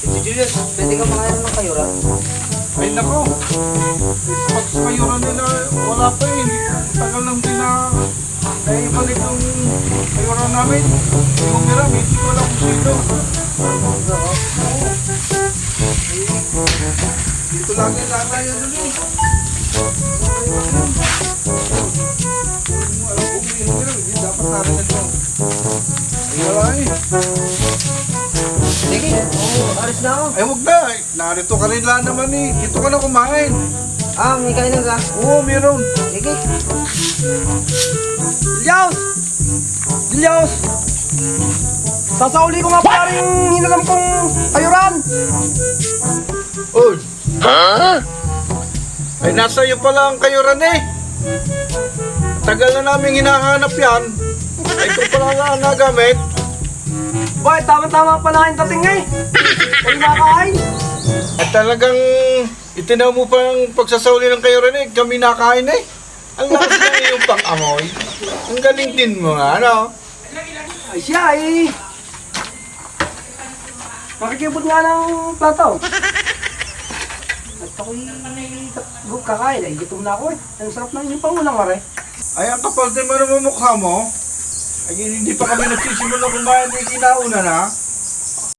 Si Julius, pwede ka makain ng kayura? Ay nako. Pag sa kayuran nila, wala pa eh. Tagal lang din na naibalik yung kayuran namin. Yung mira, hindi ko alam kung sino. Dito lagi lata yan dun eh. Sige, oo, alis na ako. Ay wag na, eh. narito ka rin lang naman eh. Dito ka na kumain. Ah, may kainan ka? Oo, meron. Sige. Dilyos! Dilyos! Sasauli ko nga pala rin hinalam kong ayuran! Uy! Ay, nasa iyo pala ang kayuran eh. Tagal na namin hinahanap yan. Ay, ito pala na ang nagamit. Boy, tama-tama pa na yung dating eh! Kaya nakakain! At talagang itinaw mo pa ang pagsasauli ng kayuran eh. Kami nakain eh. Ang lakas ng iyong pang-amoy. Ang galing din mo nga, ano? Ay siya eh! Makikibot nga ng plato. At ako'y kakain ay gutom na ako eh. Ang sarap ng inyong pangulang mare. Ay, ang kapal din mo naman mukha mo. Ay, hindi pa kami nagsisimula kumain, eh, kinauna na.